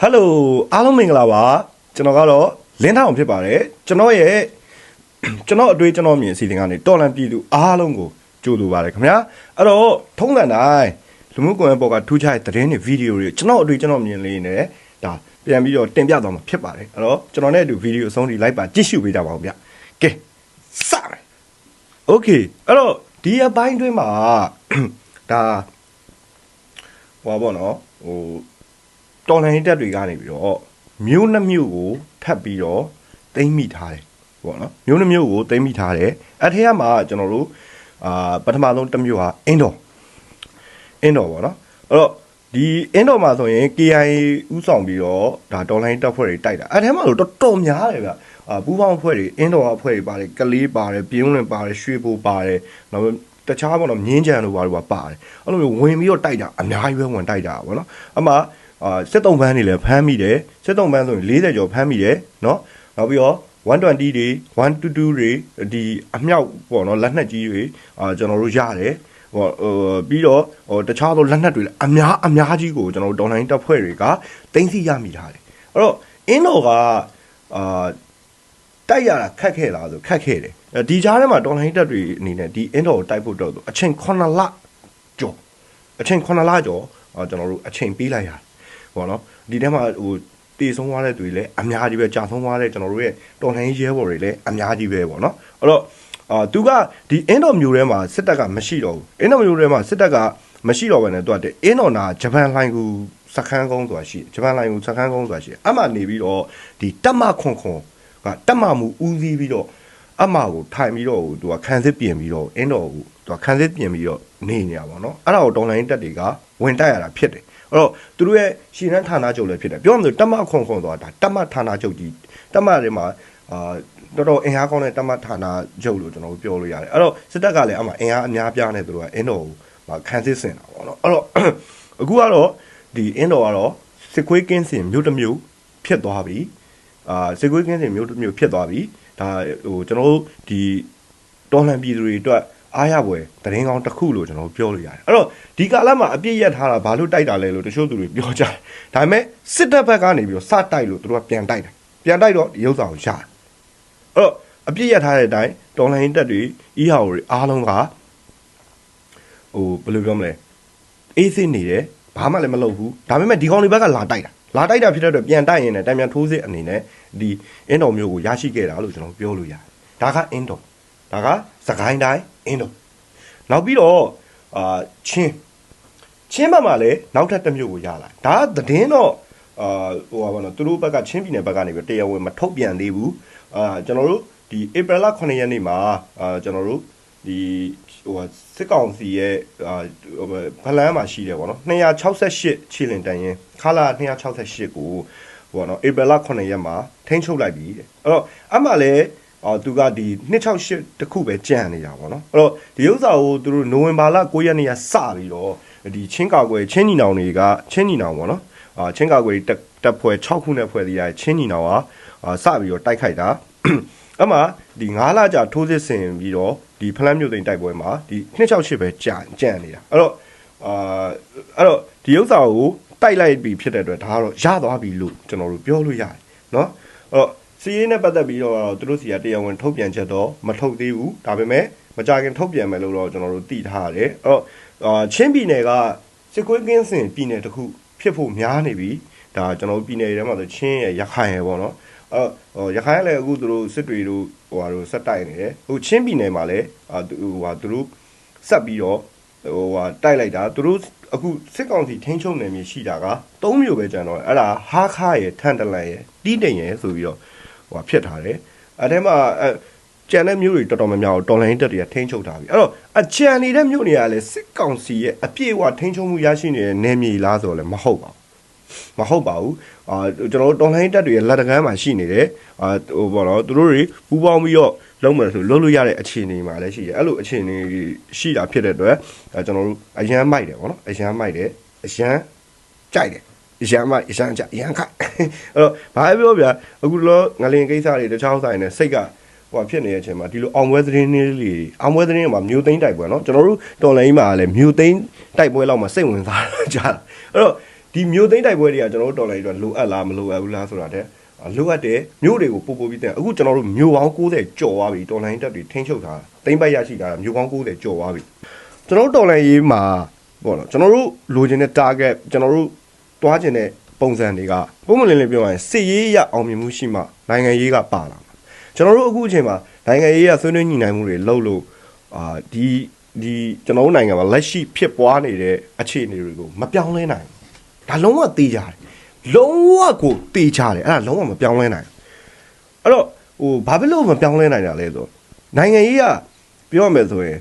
ဟယ်လိုအားလုံးမင်္ဂလာပါကျွန်တော်ကတော့လင်းထောင်ဖြစ်ပါတယ်ကျွန်တော်ရဲ့ ကျွန်တော်အတွေ့ကျွန်တော်မြင်အစီအစဉ်ကနေတော်လန်ပြည်သူအားလုံးကိုကြိုလိုပါတယ်ခင်ဗျာအဲ့တော့ထုံးစံတိုင်းလူမှုကွန်ရက်ပေါ်ကထူးခြားတဲ့သတင်းတွေဗီဒီယိုတွေကျွန်တော်အတွေ့ကျွန်တော်မြင်လေးနဲ့ဒါပြန်ပြီးတော့တင်ပြသွားမှာဖြစ်ပါတယ်အဲ့တော့ကျွန်တော်နဲ့အတူဗီဒီယိုအဆုံးထိလိုက်ပါကြည့်ရှုပေးကြပါဦးဗျကဲစမယ်โอเคအဲ့တော့ဒီအပိုင်းတွင်းမှာ ဒါဟောပါတော့ဟို တော်လိုင်းတက်တွေကနေပြီးတော့မြို့နှမြို့ကိုထပ်ပြီးတော့တိမ့်မိထားတယ်ပေါ့နော်မြို့နှမြို့ကိုတိမ့်မိထားတယ်အထက်ကမှာကျွန်တော်တို့အာပထမဆုံးတစ်မြို့ဟာအင်းတော်အင်းတော်ပေါ့နော်အဲ့တော့ဒီအင်းတော်မှာဆိုရင် KIA ဥဆောင်ပြီးတော့ဒါတော်လိုင်းတက်ဖွဲ့တွေတိုက်တာအထက်မှာတော့တော်တော်များတယ်ဗျအာပူပေါင်းအဖွဲ့တွေအင်းတော်အဖွဲ့တွေပါတယ်ကလေးပါတယ်ပြင်းဝင်ပါတယ်ရွှေဘိုပါတယ်နောက်တခြားပေါ့နော်မြင်းကြံတို့ဘာလို့ပါပါတယ်အဲ့လိုမျိုးဝင်ပြီးတော့တိုက်တာအများကြီးပဲဝင်တိုက်တာပေါ့နော်အမှ အာစစ်တုံးပန်းတွေလည်းဖမ်းမိတယ်စစ်တုံးပန်းဆိုရင်40ကျော်ဖမ်းမိတယ်နော်နောက်ပြီးတော့120တွေ122တွေဒီအမြောက်ပေါ့နော်လက်နက်ကြီးတွေအာကျွန်တော်တို့ရတယ်ဟိုဟိုပြီးတော့ဟိုတခြားသောလက်နက်တွေလည်းအများအများကြီးကိုကျွန်တော်တို့ဒေါ်လိုင်းတပ်ဖွဲ့တွေကတင်းစီရမိထားတယ်အဲ့တော့အင်းတော်ကအာတိုက်ရတာခက်ခဲ့လားဆိုခက်ခဲ့တယ်အဲဒီကြားထဲမှာဒေါ်လိုင်းတပ်တွေအနေနဲ့ဒီအင်းတော်ကိုတိုက်ဖို့တော့ဆိုအချိန်9လကျော်အချိန်9လကျော်အာကျွန်တော်တို့အချိန်ပေးလိုက်ရတယ် ပေါ့နော်ဒီထဲမှာဟိုတည်ဆုံးသွားတဲ့သူတွေလည်းအများကြီးပဲကြာဆုံးသွားတဲ့ကျွန်တော်တို့ရဲ့တော်လှန်ရေးရဲဘော်တွေလည်းအများကြီးပဲပေါ့နော်အဲ့တော့အာသူကဒီအင်းတော်မျိုးထဲမှာစစ်တပ်ကမရှိတော့ဘူးအင်းတော်မျိုးထဲမှာစစ်တပ်ကမရှိတော့ဘဲနဲ့သူကအင်းတော်နာဂျပန်လိုင်းကူစခန်းကုန်းဆိုတာရှိတယ်ဂျပန်လိုင်းကူစခန်းကုန်းဆိုတာရှိတယ်အမှနေပြီးတော့ဒီတက်မခွန်ခွန်ကတက်မမူဦးစီးပြီးတော့ အမကိုထိုင်ပြီးတော့သူကခံစစ်ပြင်ပြီးတော့အင်းတော်ကိုသူကခံစစ်ပြင်ပြီးတော့နေနေတာပေါ့နော်အဲ့ဒါကိုဒေါ်လိုင်းတက်တွေကဝင်တိုက်ရတာဖြစ်တယ်အဲ့တော့သူတို့ရဲ့ရှင်နှန်းဌာနချုပ်လည်းဖြစ်တယ်ပြောမှဆိုတက်မခွန်ခွန်ဆိုတာဒါတက်မဌာနချုပ်ကြီးတက်မတွေမှာအာတော်တော်အင်အားကောင်းတဲ့တက်မဌာနချုပ်လို့ကျွန်တော်တို့ပြောလို့ရတယ်အဲ့တော့စစ်တပ်ကလည်းအမှအင်အားအများပြားနဲ့သူတို့ကအင်းတော်ကိုခံစစ်ဆင်တာပေါ့နော်အဲ့တော့အခုကတော့ဒီအင်းတော်ကတော့စစ်ခွေးကင်းစင်မြို့တစ်မြို့ဖြစ်သွားပြီအာစစ်ခွေးကင်းစင်မြို့တစ်မြို့ဖြစ်သွားပြီ ဒါဟိုကျွန်တော်တို့ဒီတော်လှန်ပြည်သူတွေအတွက်အားရပွဲတရင်ကောင်းတစ်ခုလို့ကျွန်တော်ပြောလို့ရတယ်အဲ့တော့ဒီကာလမှာအပြည့်ရက်ထားတာဘာလို့တိုက်တာလဲလို့တချို့သူတွေပြောကြတယ်ဒါပေမဲ့စစ်တပ်ဘက်ကနေပြီးတော့စတိုက်လို့သူတို့ကပြန်တိုက်တယ်ပြန်တိုက်တော့ဒီဥစ္စာကိုရတယ်အဲ့တော့အပြည့်ရက်ထားတဲ့အတိုင်းတော်လှန်ရေးတပ်တွေအီးဟာတွေအားလုံးကဟိုဘယ်လိုပြောမလဲအေးစစ်နေတယ်ဘာမှလည်းမလုပ်ဘူးဒါပေမဲ့ဒီကောင်တွေဘက်ကလာတိုက်တာ လာတိုက်တာဖြစ်တဲ့အတွက်ပြန်တိုက်ရင်လည်းတံပြန်ထိုးစစ်အနေနဲ့ဒီအင်းတော်မျိုးကိုရရှိခဲ့တာလို့ကျွန်တော်ပြောလို့ရတယ်ဒါကအင်းတော်ဒါကစကိုင်းတိုင်းအင်းတော်နောက်ပြီးတော့အာချင်းချင်းဘက်မှာလည်းနောက်ထပ်တစ်မျိုးကိုရလာဒါကသတင်းတော့အာဟိုပါဘောနော်သူတို့ဘက်ကချင်းပြည်နယ်ဘက်ကနေပြီးတရားဝင်မထုတ်ပြန်သေးဘူးအာကျွန်တော်တို့ဒီဧပြီလ9ရက်နေ့မှာအာကျွန်တော်တို့ ဒီဟိုစစ်ကောင်စီရဲ့အာဗလန်းမှာရှိတယ်ဗောနော်268ခြေလင်တန်ရင်ခါလာ268ကိုဗောနော်ဧပြီလ9ရက်မှာထိန်းချုပ်လိုက်ပြီတဲ့အဲ့တော့အမှလည်းအော်သူကဒီ268တခုပဲကြံ့နေတာဗောနော်အဲ့တော့ဒီဥစ္စာကိုသူတို့နိုဝင်ဘာလ9ရက်နေ့ကစပြီးတော့ဒီချင်းကာကွယ်ချင်းညီနောင်တွေကချင်းညီနောင်ဗောနော်အာချင်းကာကွယ်တက်တက်ဖွဲ့6ခုနဲ့ဖွဲ့သေးတယ်ချင်းညီနောင်ကအာစပြီးတော့တိုက်ခိုက်တာအမှဒီ9လကြာထိုးစစ်ဆင်ပြီးတော့ ဒီဖလန်းမြို့သိမ်းတိုက်ပွဲမှာဒီ268ပဲကြာကြံ့နေတာအဲ့တော့အာအဲ့တော့ဒီဥစ္စာကိုတိုက်လိုက်ပြီဖြစ်တဲ့အတွက်ဒါကတော့ရသွားပြီလို့ကျွန်တော်တို့ပြောလို့ရတယ်เนาะအဲ့တော့စီးရေးနဲ့ပတ်သက်ပြီးတော့သူတို့စီကတရားဝင်ထုတ်ပြန်ချက်တော့မထုတ်သေးဘူးဒါပေမဲ့မကြခင်ထုတ်ပြန်မယ်လို့တော့ကျွန်တော်တို့သိထားရတယ်အဲ့တော့အာချင်းပြည်နယ်ကစစ်ကွေးကင်းစင်ပြည်နယ်တစ်ခုဖြစ်ဖို့များနေပြီဒါကျွန်တော်တို့ပြည်နယ်ထဲမှာဆိုချင်းရရခိုင်ရပေါ့နော်အဲ့ဟိုရခိုင်ကလည်းအခုသူတို့စစ်တွေတို့ ဟိုဟာတို့ဆက်တိုက်နေတယ်ဟိုချင်းပြည်နယ်မှာလည်းအာဟိုဟာသူတို့ဆက်ပြီးတော့ဟိုဟာတိုက်လိုက်တာသူတို့အခုစစ်ကောင်စီထိန်းချုပ်နယ်မြေရှိတာက၃မြို့ပဲကျန်တော့အဲ့ဒါဟာခါရယ်ထန်တလန်ရယ်တီးတိန်ရယ်ဆိုပြီးတော့ဟိုဟာဖြစ်ထားတယ်အဲ့ထဲမှာအဲကျန်တဲ့မြို့တွေတော်တော်များများကိုတော်လိုင်းတက်တွေကထိန်းချုပ်ထားပြီအဲ့တော့အချန်နေတဲ့မြို့တွေကလည်းစစ်ကောင်စီရဲ့အပြည့်အဝထိန်းချုပ်မှုရရှိနေတဲ့နယ်မြေလားဆိုတော့လည်းမဟုတ်ပါဘူး မဟုတ်ပါဘူးအာကျွန်တော်တို့တော်လိုင်းတက်တွေရဲ့လက်တကမ်းမှာရှိနေတယ်အာဟိုဘောတော့သူတို့တွေပူပေါင်းပြီးတော့လုံးမယ်ဆိုလုံးလို့ရတဲ့အခြေအနေမှာလည်းရှိတယ်အဲ့လိုအခြေအနေရှိတာဖြစ်တဲ့အတွက်အဲကျွန်တော်တို့အရန်မိုက်တယ်ဗောနော်အရန်မိုက်တယ်အရန်ကြိုက်တယ်အရန်မိုက်အရန်ကြအရန်ခိုက်အဲ့တော့ဘာပြောဗျာအခုလောငလင်ကိစ္စတွေတခြားဆိုင်နဲ့စိတ်ကဟိုဖြစ်နေတဲ့အချိန်မှာဒီလိုအောင်ပွဲသတင်းလေးတွေအောင်ပွဲသတင်းမှာမြို့သိမ်းတိုက်ပွဲเนาะကျွန်တော်တို့တော်လိုင်းမှာလည်းမြို့သိမ်းတိုက်ပွဲလောက်မှာစိတ်ဝင်စားကြတာအဲ့တော့ ဒီမျိုးသိန်းတိုက်ပွဲတွေကကျွန်တော်တို့တော်လိုက်တော့လိုအပ်လားမလိုအပ်ဘူးလားဆိုတာတဲ့လိုအပ်တယ်မျိုးတွေကိုပို့ပို့ပြီးတဲ့အခုကျွန်တော်တို့မျိုးပေါင်း90ကျော်သွားပြီတော်လိုင်းတက်တွေထိန်းချုပ်ထားတာသိန်းပိုက်ရရှိတာမျိုးပေါင်း90ကျော်သွားပြီကျွန်တော်တို့တော်လိုင်းရေးမှာပေါ့နော်ကျွန်တော်တို့လိုချင်တဲ့ target ကျွန်တော်တို့တွားချင်တဲ့ပုံစံတွေကပုံမလင်းလင်းပြောရရင်စစ်ရေးရအောင်မြင်မှုရှိမှနိုင်ငံရေးကပါလာမှာကျွန်တော်တို့အခုအချိန်မှာနိုင်ငံရေးရဆွေးနွေးညှိနှိုင်းမှုတွေလုပ်လို့အာဒီဒီကျွန်တော်တို့နိုင်ငံမှာလက်ရှိဖြစ်ပွားနေတဲ့အခြေအနေတွေကိုမပြောင်းလဲနိုင်ဘူး ဒါလုံးဝသိကြတယ်လုံးဝကိုသိကြတယ်အဲ့ဒါလုံးဝမပြောင်းလဲနိုင်ဘူးအဲ့တော့ဟိုဘာဖြစ်လို့မပြောင်းလဲနိုင်တာလဲဆိုတော့နိုင်ငံရေးကပြောရမယ်ဆိုရင်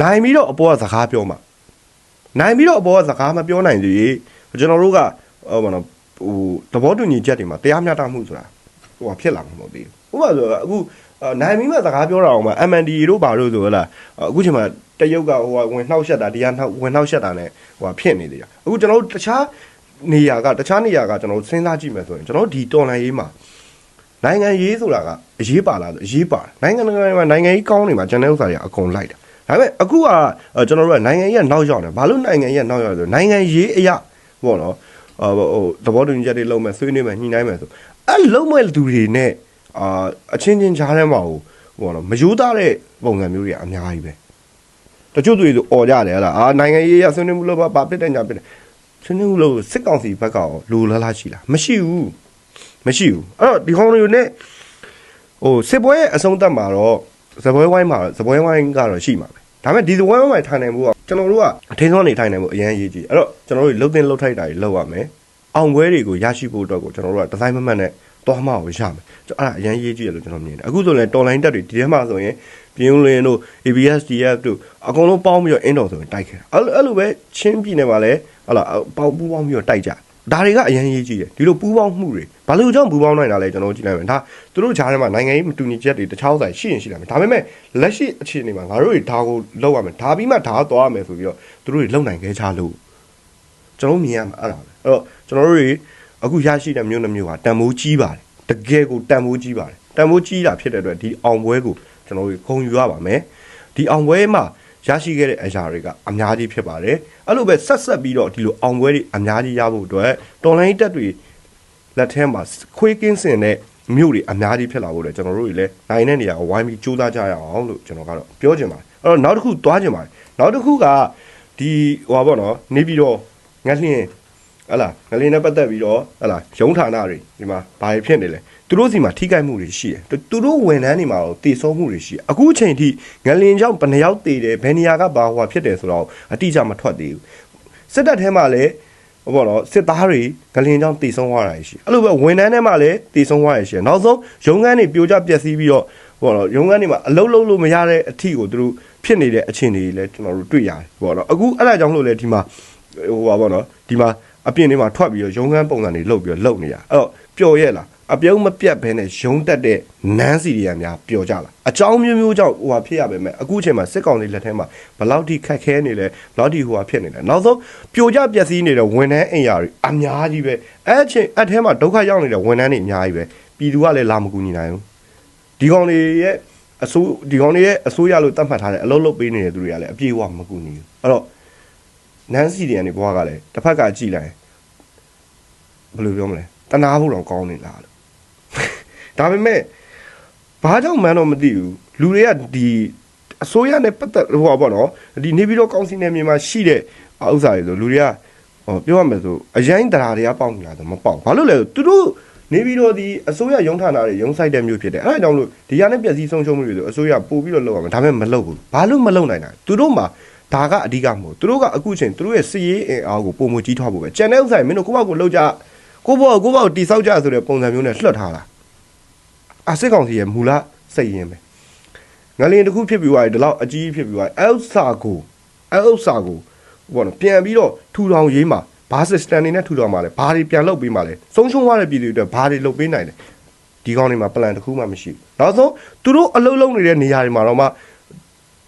နိုင်ပြီးတော့အပေါ်ကစကားပြောမှာနိုင်ပြီးတော့အပေါ်ကစကားမပြောနိုင်သေးကျွန်တော်တို့ကဟိုဘာနော်ဟိုသဘောတူညီချက်တွေမှာတရားမျှတမှုဆိုတာဟိုဟာဖြစ်လာမှာမဟုတ်သေးဘူးဥပမာဆိုတော့အခုအာနိုင်ပြီးမှစကားပြောတာအောင်မှာ MND တို့ဘာလို့ဆိုတော့လားအခုချိန်မှာတရုတ်ကဟိုဟာဝင်နှောက်ရှက်တာတရားနှောက်ဝင်နှောက်ရှက်တာ ਨੇ ဟိုဟာဖြစ်နေသေးတာအခုကျွန်တော်တို့တခြား နေရာကတခြားနေရာကကျွန်တော်တို့စဉ်းစားကြည့်မယ်ဆိုရင်ကျွန်တော်တို့ဒီတော်လန်ရေးမှာနိုင်ငံရေးဆိုတာကအရေးပါလားဆိုအရေးပါတယ်နိုင်ငံတကာမှာနိုင်ငံရေးကောင်းနေမှာကျွန်တော်ဥစ္စာတွေကအကုန်လိုက်တာဒါပေမဲ့အခုကအဲကျွန်တော်တို့ကနိုင်ငံရေးကနောက်ရောက်နေဘာလို့နိုင်ငံရေးကနောက်ရောက်လဲဆိုနိုင်ငံရေးအရာပေါ့နော်ဟိုဟိုသဘောတူညီချက်တွေလုံးမဲ့ဆွေးနွေးမဲ့ညှိနှိုင်းမဲ့ဆိုအဲ့လုံးမဲ့လူတွေနဲ့အာအချင်းချင်းကြားထဲမှာဟိုပေါ့နော်မယိုးသားတဲ့ပုံစံမျိုးတွေကအများကြီးပဲတချို့သူတွေဆိုអော်ကြတယ်ဟလားအာနိုင်ငံရေးရဆွေးနွေးမှုလို့ဘာဖြစ်တဲ့ညာဖြစ်တယ် ဆွေးနွေးမှုလို့စစ်ကောင်စီဘက်ကရောလူလားလားရှိလားမရှိဘူးမရှိဘူးအဲ့တော့ဒီကောင်တွေနဲ့ဟိုစစ်ပွဲရဲ့အဆုံးသတ်မှာတော့ဇပွဲဝိုင်းမှာဇပွဲဝိုင်းကတော့ရှိမှာပဲဒါပေမဲ့ဒီဇဝဲဝဲမှာထိုင်နိုင်မှုကကျွန်တော်တို့ကအထင်းဆုံးနေထိုင်နိုင်မှုအရင်အရေးကြီးအဲ့တော့ကျွန်တော်တို့လှုပ်တင်လှုပ်ထိုက်တာတွေလှုပ်ရမယ်အောင်ပွဲတွေကိုရရှိဖို့အတွက်ကိုကျွန်တော်တို့ကဒီဇိုင်းမမှတ်နဲ့သွားမှကိုရမယ်အဲ့ဒါအရင်အရေးကြီးတယ်လို့ကျွန်တော်မြင်တယ်အခုဆိုရင်တော်လိုင်းတက်တွေဒီထဲမှာဆိုရင် ပြင်းလင်းတို့ ABS DF တို့အကုန်လုံးပေါင်းပြီးတော့အင်းတော်ဆိုရင်တိုက်ခဲ့အဲ့အဲ့လိုပဲချင်းပြည်နယ်မှာလည်းဟလာပေါင်းပူးပေါင်းပြီးတော့တိုက်ကြဒါတွေကအရင်အရေးကြီးတယ်ဒီလိုပူးပေါင်းမှုတွေဘာလို့ကြောင့်ပူးပေါင်းနိုင်တာလဲကျွန်တော်ကြည့်လိုက်မယ်ဒါသူတို့ဂျားထဲမှာနိုင်ငံရေးမတူညီချက်တွေတခြားဆိုင်ရှိရင်ရှိလာမယ်ဒါပေမဲ့လက်ရှိအခြေအနေမှာငါတို့တွေဒါကိုလောက်ရမယ်ဒါပြီးမှဒါသွားရမယ်ဆိုပြီးတော့သူတို့တွေလုံနိုင်ခဲ့ချလို့ကျွန်တော်မြင်ရမှာအဲ့ဒါပဲအဲ့တော့ကျွန်တော်တို့တွေအခုရရှိတဲ့မျိုးနှမျိုးဟာတန်ဖိုးကြီးပါတယ်တကယ်ကိုတန်ဖိုးကြီးပါတယ်တန်ဖိုးကြီးတာဖြစ်တဲ့အတွက်ဒီအောင်ပွဲကို ကျွန်တော်တို့ခုံယူရပါမယ်ဒီအောင်ပွဲမှာရရှိခဲ့တဲ့အရာတွေကအများကြီးဖြစ်ပါတယ်အဲ့လိုပဲဆက်ဆက်ပြီးတော့ဒီလိုအောင်ပွဲတွေအများကြီးရဖို့အတွက်တော်လိုင်းတက်တွေလက်ထဲမှာခွေးကင်းစင်တဲ့မြို့တွေအများကြီးဖြစ်လာဖို့လေကျွန်တော်တို့တွေလည်းနိုင်တဲ့နေရာကိုဝိုင်းပြီးစူးစမ်းကြရအောင်လို့ကျွန်တော်ကတော့ပြောချင်ပါတယ်အဲ့တော့နောက်တစ်ခုသွားချင်ပါတယ်နောက်တစ်ခုကဒီဟိုပါပေါ့နော်နေပြီးတော့ငက်လျင် ဟလာငလင်းနဲ့ပတ်သက်ပြီးတော့ဟလာရုံးဌာနတွေဒီမှာဘာတွေဖြစ်နေလဲသူတို့စီမှာထိခိုက်မှုတွေရှိတယ်သူတို့ဝန်ထမ်းတွေမှာတော့တည်ဆုံးမှုတွေရှိတယ်အခုချိန်ထိငလင်းကြောင့်ဘယ်နှယောက်တည်တယ်ဘယ်နေရာကဘာဟွာဖြစ်တယ်ဆိုတော့အတိအကျမထွက်သေးဘူးစစ်တပ်ထဲမှာလည်းဟိုပေါ့နော်စစ်သားတွေဂလင်ကြောင့်တည်ဆုံးသွားတာရှိအဲ့လိုပဲဝန်ထမ်းထဲမှာလည်းတည်ဆုံးသွားရရှိနောက်ဆုံးရုံးခန်းတွေပြိုကျပျက်စီးပြီးတော့ဟိုပေါ့နော်ရုံးခန်းတွေမှာအလုံးလုံးလို့မရတဲ့အထီကိုသူတို့ဖြစ်နေတဲ့အခြေအနေတွေလည်းကျွန်တော်တို့တွေ့ရတယ်ပေါ့နော်အခုအဲ့ဒါကြောင့်လို့လေဒီမှာဟိုပါပေါ့နော်ဒီမှာ အပြင်တွေမှာထွက်ပြီးတော့ရုံးခန်းပုံစံတွေလုပ်ပြီးတော့လုပ်နေရအဲ့တော့ပျော်ရဲ့လားအပြုံးမပြတ်ဘဲနဲ့ရုံးတက်တဲ့နန်းစီတွေကများပျော်ကြလားအကြောင်းမျိုးမျိုးကြောင့်ဟိုဟာဖြစ်ရပါမယ်အခုချိန်မှာစစ်ကောင်စီလက်ထဲမှာဘယ်လောက်ထိခက်ခဲနေလဲဘယ်လောက်ထိဟိုဟာဖြစ်နေလဲနောက်ဆုံးပြိုကျပျက်စီးနေတဲ့ဝန်ထမ်းအိမ်ယာတွေအများကြီးပဲအဲ့အချိန်အဲ့ထဲမှာဒုက္ခရောက်နေတဲ့ဝန်ထမ်းတွေအများကြီးပဲပြည်သူကလည်းလာမကူညီနိုင်ဘူးဒီကောင်တွေရဲ့အစိုးဒီကောင်တွေရဲ့အစိုးရလို့တတ်မှတ်ထားတဲ့အလုပ်လုပ်ပေးနေတဲ့သူတွေကလည်းအပြေအဝမကူညီဘူးအဲ့တော့ နန်းစီတွေကနေဘွားကလည်းတစ်ဖက်ကကြည်လိုက်ဘယ်လိုပြောမလဲတနာဖို့တော့ကောင်းနေလားလို့ဒါပေမဲ့ဘာကြောင့်မှန်းတော့မသိဘူးလူတွေကဒီအစိုးရနဲ့ပတ်သက်ဟိုပါပေါ့နော်ဒီနေပြီးတော့ကောင်းစီနယ်မြေမှာရှိတဲ့ဥစ္စာတွေဆိုလူတွေကဟောပြောရမယ်ဆိုအရင်တရားတွေကပေါက်နေတာဆိုမပေါက်ဘာလို့လဲဆိုသူတို့နေပြီးတော့ဒီအစိုးရရုံးဌာနတွေရုံးဆိုင်တဲ့မျိုးဖြစ်တယ်အဲ့ဒါကြောင့်လို့ဒီရနဲ့ပျက်စီးဆုံးရှုံးမှုတွေဆိုအစိုးရပို့ပြီးတော့လုပ်ရမယ်ဒါပေမဲ့မလုပ်ဘူးဘာလို့မလုပ်နိုင်တာသူတို့မှာ ဒါကအဓိကမဟုတ်သူတို့ကအခုချိန်သူတို့ရဲ့စီရေးအင်အားကိုပုံမကြီးထွားဖို့ပဲကျန်တဲ့ဥစ္စာတွေမင်းတို့ကိုယ့်ဘောက်ကိုလှုပ်ကြကိုယ့်ဘောက်ကိုယ့်ဘောက်တိဆောက်ကြဆိုတဲ့ပုံစံမျိုးနဲ့လွှတ်ထားတာအစစ်ကောင်စီရဲ့မူလစိတ်ရင်းပဲငလင်တစ်ခုဖြစ်ပြီးသွားပြီဒီလောက်အကြီးဖြစ်ပြီးသွားအဲဥစ္စာကိုအဲဥစ္စာကိုဘောနော်ပြန်ပြီးတော့ထူထောင်ရေးမှာဘာ system နေနဲ့ထူထောင်မှာလဲဘာတွေပြန်လုပ်ပေးမှာလဲဆုံးရှုံးသွားတဲ့ပြည်သူတွေအတွက်ဘာတွေလုပ်ပေးနိုင်လဲဒီကောင်းတွေမှာ plan တစ်ခုမှမရှိဘူးနောက်ဆုံးသူတို့အလုပ်လုပ်နေတဲ့နေရာတွေမှာတော့မှ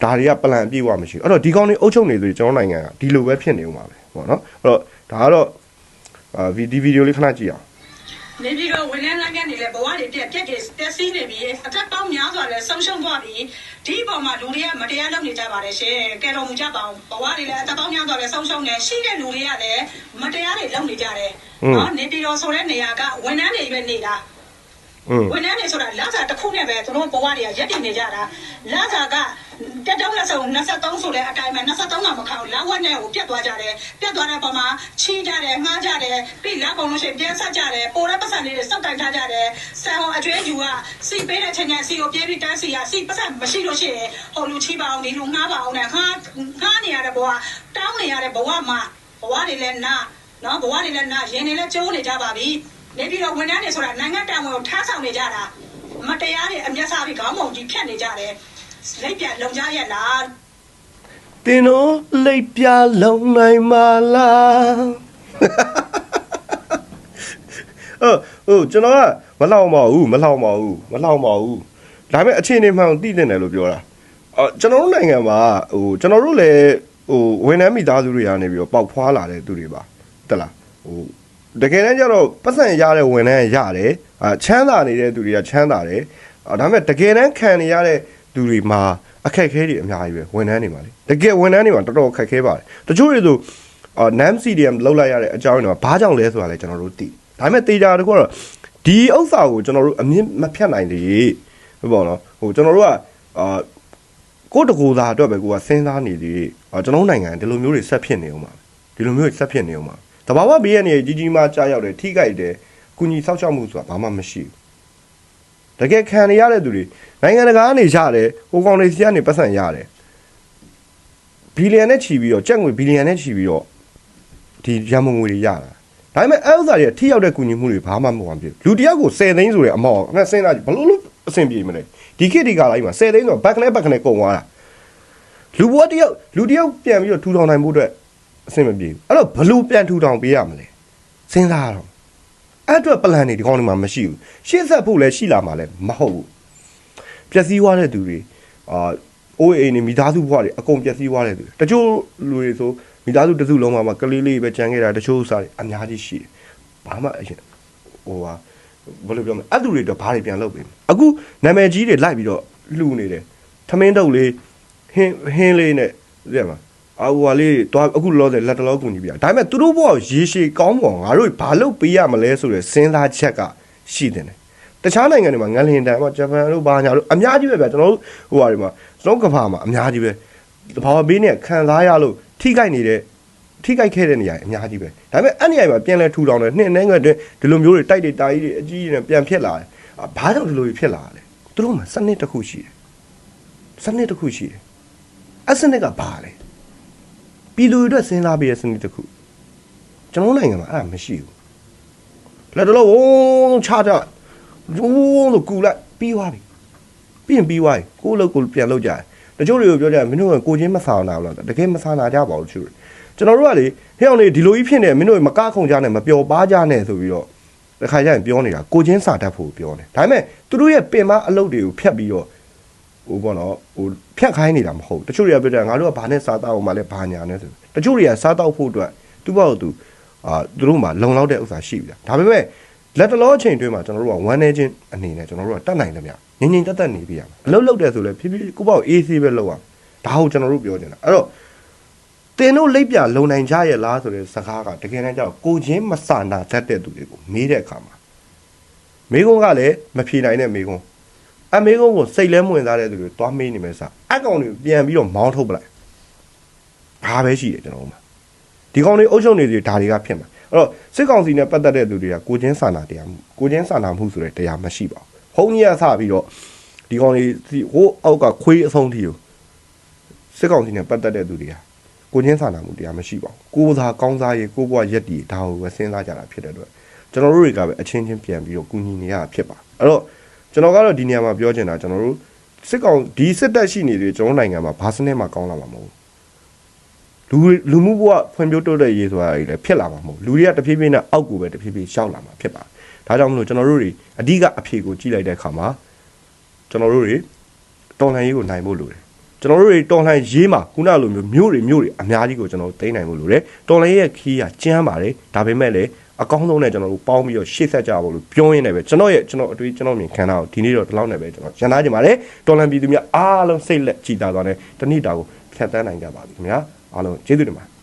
ဒါတွေက plan အပြည့်အဝမရှိဘူးအဲ့တော့ဒီကောင်းတွေအုပ်ချုပ်နေဆိုရင်ကျွန်တော်နိုင်ငံကဒီလိုပဲဖြစ်နေဦးမှာပဲပေါ့နော်အဲ့တော့ဒါကတော့အာဒီဗီဒီယိုလေးခဏကြည့်အောင်နေပြီးတော့ဝန်ထမ်းလိုင်းကနေလည်းဘဝတွေပြက်ပြက်တွေတက်စီးနေပြီးအသက်ပေါင်းများစွာလည်းဆုံးရှုံးသွားပြီးဒီအပေါ်မှာလူတွေကမတရားလုပ်နေကြပါတယ်ရှင်ကဲတော်မူကြပါအောင်ဘဝတွေလည်းအသက်ပေါင်းများစွာလည်းဆုံးရှုံးနေရှိတဲ့လူတွေကလည်းမတရားတွေလုပ်နေကြတယ်နော်နေပြီးတော့ဆိုတဲ့နေရာကဝန်ထမ်းတွေပဲနေတာอืมဝန်ထမ်းတွေဆိုတာလစာတစ်ခုနဲ့ပဲသူတို့ဘဝတွေကရက်တည်နေကြတာလစာက တက်တော့လက်ဆုံး23ဆိုတဲ့အတိုင်းပဲ23ကမခေါက်လောက်ဝက်နဲ့ကိုပြတ်သွားကြတယ်ပြတ်သွားတဲ့ပုံမှာချီးကြတယ်ငှားကြတယ်ပြီးလက်ပုံလို့ရှိရင်ပြန်ဆက်ကြတယ်ပိုတဲ့ပတ်စံလေးတွေစောက်တိုင်ထားကြတယ်ဆန်ဟောအကျွေးယူကစီပေးတဲ့ချိန်ကျစီကိုပြေးပြီးတန်းစီရစီပတ်စံမရှိလို့ရှိရင်ဟိုလူချီးပါအောင်ဒီလူငှားပါအောင်နဲ့ငှားငှားနေရတဲ့ဘဝတောင်းနေရတဲ့ဘဝမှာဘဝတွေလည်းနာနော်ဘဝတွေလည်းနာရင်တွေလည်းကျိုးနေကြပါပြီနေပြီးတော့ဝန်ထမ်းတွေဆိုတာနိုင်ငံတာဝန်ကိုထားဆောင်နေကြတာမတရားတွေအမျက်စားပြီးခေါင်းပုံကြီးဖြတ်နေကြတယ် လက်ပြလုံကြရက်လားတင်တို့လိပ်ပြလုံးနိုင်မလားအော်ဟိုကျွန်တော်ကမလောက်ပါဘူးမလောက်ပါဘူးမလောက်ပါဘူးဒါပေမဲ့အခြေအနေမှန်ကိုသိနေတယ်လို့ပြောတာအော်ကျွန်တော်တို့နိုင်ငံမှာဟိုကျွန်တော်တို့လည်းဟိုဝန်ထမ်းမိသားစုတွေကနေပြီးတော့ပေါက်ဖွာလာတဲ့သူတွေပါတက်လားဟိုတကယ်တမ်းကျတော့ပတ်စံရတဲ့ဝန်ထမ်းရတယ်အာချမ်းသာနေတဲ့သူတွေကချမ်းသာတယ်အာဒါပေမဲ့တကယ်တမ်းခံနေရတဲ့ သူတွေမှာအခက်အခဲတွေအများကြီးပဲဝန်ထမ်းတွေမှာလေတကယ်ဝန်ထမ်းတွေမှာတော်တော်အခက်အခဲပါတယ်တချို့တွေဆိုအာ NAM CDM လောက်လိုက်ရတဲ့အကြောင်းရင်းတော့ဘာကြောင့်လဲဆိုတာလည်းကျွန်တော်တို့သိဒါပေမဲ့တေချာတခုကတော့ဒီဥစ္စာကိုကျွန်တော်တို့အမြင့်မဖြတ်နိုင်သေးဘူးပေါ့နော်ဟိုကျွန်တော်တို့ကအာကိုယ့်တကူသားအတွက်ပဲကိုကစဉ်းစားနေသေးအာကျွန်တော်တို့နိုင်ငံဒီလိုမျိုးတွေဆက်ဖြစ်နေအောင်ပါဒီလိုမျိုးတွေဆက်ဖြစ်နေအောင်ပါတဘာဝဘေးရနေကြီးကြီးမားကြားရောက်တယ်ထိကြိုက်တယ်ကုညီဆောက်ရှောက်မှုဆိုတာဘာမှမရှိဘူး တကယ်ခံနေရတဲ့သူတွေနိုင်ငံတကာကနေရတယ်ဟိုကောင်တွေစီကနေပတ်စံရတယ်ဘီလီယံနဲ့ချီပြီးတော့ကြက်ငွေဘီလီယံနဲ့ချီပြီးတော့ဒီရန်မုံငွေတွေရတာဒါပေမဲ့အဲဥစ္စာတွေကထိရောက်တဲ့ကုညီမှုတွေဘာမှမဟုတ်ဘူးလူတစ်ယောက်ကို10သိန်းဆိုတဲ့အမောက်ငါစဉ်းစားကြည့်ဘလို့လို့အဆင်ပြေမလဲဒီခေတ်ဒီကာလကြီးမှာ10သိန်းဆိုတော့ဘက်ကနေဘက်ကနေကုန်သွားတာလူဘဝတယောက်လူတယောက်ပြန်ပြီးတော့ထူထောင်နိုင်မှုအတွက်အဆင်မပြေဘူးအဲ့တော့ဘလို့ပြန်ထူထောင်ပေးရမလဲစဉ်းစားရတော့ အဲ့အတွက်ပလန်တွေဒီကောင်းတွေမှာမရှိဘူးရှေ့ဆက်ဖို့လည်းရှိလာမှာလည်းမဟုတ်ဘူးပျက်စီးသွားတဲ့သူတွေအာအိုးအိမ်နေမိသားစုဘဝတွေအကုန်ပျက်စီးသွားတဲ့သူတွေတချို့လူတွေဆိုမိသားစုတစ်စုလုံးမှာကလေးလေးပဲကြံခဲ့တာတချို့စားတွေအများကြီးရှိတယ်ဘာမှအရင်ဟိုဟာဘယ်လိုပြောမလဲအဲ့သူတွေတော့ဘာတွေပြန်လုပ်ပေးမလဲအခုနာမည်ကြီးတွေလိုက်ပြီးတော့လှူနေတယ်ထမင်းတုပ်လေးဟင်းဟင်းလေးနဲ့သိရမှာ အာဟိုဟာလေးတွားအခုလောဆယ်လက်တလောကူညီပြဒါပေမဲ့သူတို့ဘောရေရှည်ကောင်းပေါ်ငါတို့ဘာလို့ပေးရမလဲဆိုတဲ့စဉ်းစားချက်ကရှိတယ်တယ်တခြားနိုင်ငံတွေမှာငလင်တန်မှာဂျပန်တို့ဘာညာတို့အများကြီးပဲဗျကျွန်တော်တို့ဟိုဟာတွေမှာကျွန်တော်ကဘာမှာအများကြီးပဲဘာဘေးနဲ့ခံစားရလို့ထိခိုက်နေတဲ့ထိခိုက်ခဲ့တဲ့နေရာအများကြီးပဲဒါပေမဲ့အဲ့နေရာမှာပြန်လဲထူထောင်တယ်နှစ်နှဲငွေတွင်ဒီလိုမျိုးတွေတိုက်တွေတာကြီးတွေအကြီးကြီးနဲ့ပြန်ဖြစ်လာတယ်ဘာကြောင့်ဒီလိုဖြစ်လာလဲသူတို့မှာစနစ်တစ်ခုရှိတယ်စနစ်တစ်ခုရှိတယ်အစနစ်ကဘာလဲ ပြည်သူတွေအတွက်စဉ်းစားပေးတဲ့စနစ်တစ်ခုကျွန်တော်နိုင်ငံမှာအဲ့ဒါမရှိဘူးလက်တလုံးဝုန်းချကြဝုန်းလို့ကူလိုက်ပြီးသွားပြီပြီးရင်ပြီးသွားပြီကိုယ့်လောက်ကိုပြန်လောက်ကြတယ်တချို့တွေကိုပြောကြတယ်မင်းတို့ကကိုချင်းမဆာနာဘူးလားတကယ်မဆာနာကြပါဘူးသူတို့ကျွန်တော်တို့ကလေဟဲ့အောင်လေဒီလိုကြီးဖြစ်နေမင်းတို့မကခုံကြနဲ့မပျော်ပါကြနဲ့ဆိုပြီးတော့တခါကျရင်ပြောနေတာကိုချင်းစာတတ်ဖို့ပြောနေဒါပေမဲ့သူတို့ရဲ့ပင်မအလုပ်တွေကိုဖျက်ပြီးတော့ ဟိုပေါ့နော်ဟိုဖြတ်ခိုင်းနေတာမဟုတ်ဘူးတချို့တွေကပြောကြတယ်ငါတို့ကဘာနဲ့စားတောက်အောင်မလဲဘာညာနဲ့ဆိုတချို့တွေကစားတောက်ဖို့အတွက်သူ့ဘောက်သူအာသူတို့မှလုံလောက်တဲ့ဥစ္စာရှိပြီလားဒါပေမဲ့လက်တလောအချိန်တွင်းမှာကျွန်တော်တို့ကဝမ်းနေခြင်းအနေနဲ့ကျွန်တော်တို့ကတတ်နိုင်တယ်ဗျငြိမ်ငြိမ်တက်တက်နေပြရမှာအလုပ်လုပ်တယ်ဆိုလဲဖြည်းဖြည်းကိုပေါ့အေးဆေးပဲလုပ်ရဒါဟုတ်ကျွန်တော်တို့ပြောနေတာအဲ့တော့တင်တို့လိပ်ပြလုံနိုင်ကြရဲ့လားဆိုတဲ့စကားကတကယ်တမ်းကျတော့ကိုချင်းမစာနာတတ်တဲ့သူတွေကိုမေးတဲ့အခါမှာမိကုန်းကလည်းမဖြေနိုင်တဲ့မိကုန်း အမေကုန်းကိုစိတ်လဲမဝင်သားတဲ့သူတွေတွားမေးနေမယ်စားအကောင်တွေပြန်ပြီးတော့မောင်းထုတ်ပလိုက်ဘာပဲရှိတယ်ကျွန်တော်တို့မှာဒီကောင်တွေအုပ်ချုပ်နေတွေဒါတွေကဖြစ်မှာအဲ့တော့စစ်ကောင်စီနဲ့ပတ်သက်တဲ့သူတွေကကိုချင်းစာနာတရားမှုကိုချင်းစာနာမှုဆိုတဲ့တရားမရှိပါဘူးဘုံကြီးကစပြီးတော့ဒီကောင်တွေဒီဟိုအောက်ကခွေးအဆုံးထိကိုစစ်ကောင်စီနဲ့ပတ်သက်တဲ့သူတွေကကိုချင်းစာနာမှုတရားမရှိပါဘူးကိုယ်သာကောင်းစားရေးကိုယ့်ဘဝရက်တည်ဒါကိုပဲစဉ်းစားကြတာဖြစ်တဲ့အတွက်ကျွန်တော်တို့တွေကပဲအချင်းချင်းပြန်ပြီးတော့ကူညီနေရတာဖြစ်ပါအဲ့တော့ ကျွန်တော်ကတော့ဒီနေရာမှာပြောချင်တာကျွန်တော်တို့စစ်ကောင်ဒီစစ်တပ်ရှိနေသေးကျွန်တော်နိုင်ငံမှာဘာစနစ်မှကောင်းလာမှာမဟုတ်ဘူးလူလူမှုဘဝဖွံ့ဖြိုးတိုးတက်ရေးဆိုတာတွေလည်းဖြစ်လာမှာမဟုတ်ဘူးလူတွေကတဖြည်းဖြည်းနဲ့အောက်ကိုပဲတဖြည်းဖြည်းရှောက်လာမှာဖြစ်ပါတယ်ဒါကြောင့်မလို့ကျွန်တော်တို့တွေအဓိကအဖြေကိုကြည့်လိုက်တဲ့အခါမှာကျွန်တော်တို့တွေတော်လှန်ရေးကိုနိုင်ဖို့လိုတယ်ကျွန်တော်တို့တွေတော်လှန်ရေးမှာခုနလိုမျိုးမြို့တွေမြို့တွေအများကြီးကိုကျွန်တော်တို့သိမ်းနိုင်ဖို့လိုတယ်တော်လှန်ရေးရဲ့ခီးကကျမ်းပါတယ်ဒါပေမဲ့လည်း အကောင်းဆုံးနဲ့ကျွန်တော်တို့ပေါင်းပြီးတော့ရှေ့ဆက်ကြဖို့လို့ပြောရင်းနဲ့ပဲကျွန်တော်ရဲ့ကျွန်တော်အတွေ့ကျွန်တော်မြင်ခံတာကိုဒီနေ့တော့ဒီလောက်နဲ့ပဲကျွန်တော်ရန်သားကြပါတယ်တော်လန်ပြည်သူများအားလုံးစိတ်လက်ကြည်သာသွားတဲ့တဏိတာကိုဖြတ်တန်းနိုင်ကြပါပြီခင်ဗျာအားလုံးကျေးဇူးတင်ပါတယ်